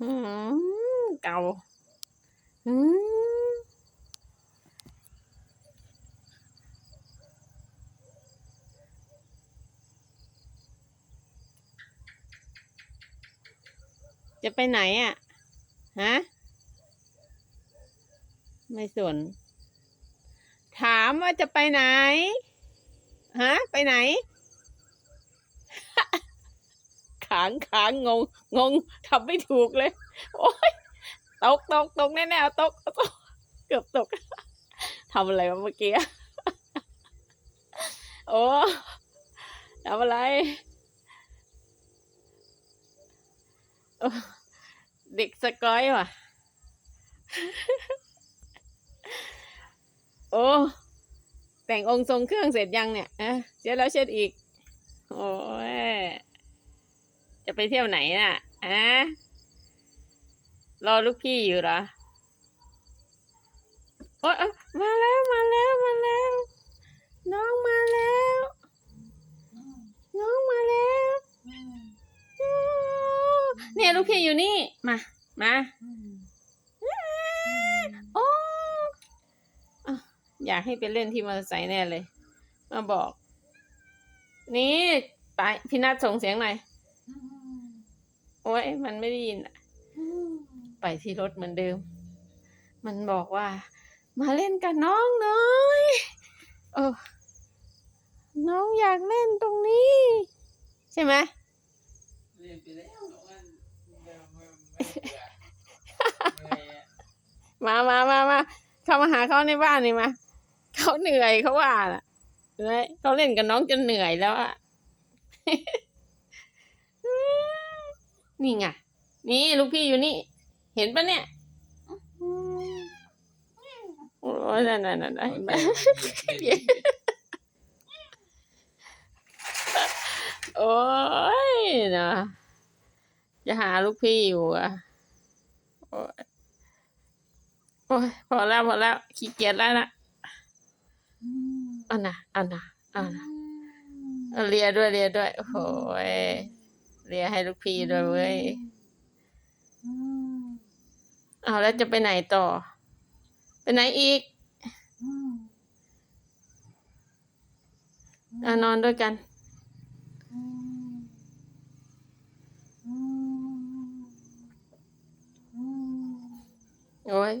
อืมเก่าอืมจะไปไหนอะ ฮะ ไม่สน ถามว่าจะไปไหน ฮะ ไปไหน ขางขางงงงงทำไม่ถูกเลย โอ้ยตกตกตกแน่ๆเอาตกตกเกือบตกทำอะไรเมื่อกี้โอ้ทำอะไรเด็กสกอยว่ะ โอ้แต่งองค์ทรงเครื่องเสร็จยังเนี่ยอะเช็ดแล้วเช็ดอีก โอ้ย จะไปเที่ยวไหนน่ะอะรอลูกพี่อยู่เหรอโอ๊ยเอ้ยมาแล้วมาแล้วมาแล้ว น้องมาแล้ว น้องมาแล้วอ้าวเนี่ยลูกพี่อยู่นี่มามาโอ้อะอยากให้ไปเล่นที่มอเตอร์ไซค์แน่เลย มาบอก นี่ไปพี่นัทส่งเสียงหน่อย โอ้ยมันไม่ได้ยินอะไปที่รถเหมือนเดิม มันบอกว่า มาเล่นกับน้องหน่อยเออน้องอยากเล่นตรงนี้ ใช่ไหมเรียนไปแล้วมันไม่ไม่ไม่ไม่มามามามาเข้ามาหาเขาในบ้านนี่มาเขาเหนื่อยเขาว่าน่ะเห็นไหมเขาเล่นกับน้องจนเหนื่อยแล้วอะ นี่ไง นี่ลูกพี่อยู่นี่ เห็นปะเนี่ยโอ้ยนั่นนั่นนั่นเห็นไหมโอ้ยนะจะหาลูกพี่อยู่อะ โอ้ยโอ้ยพอแล้วพอแล้วขี้เกียจแล้วนะเอันนะเอันนะเอันนะเอาเลียด้วยเลียด้วย โอ้โหย เรียให้ลูกพี่ด้วยเว้ยเอาแล้วจะไปไหนต่อ ไปไหนอีกอนอนด้วยกัน โอ้ย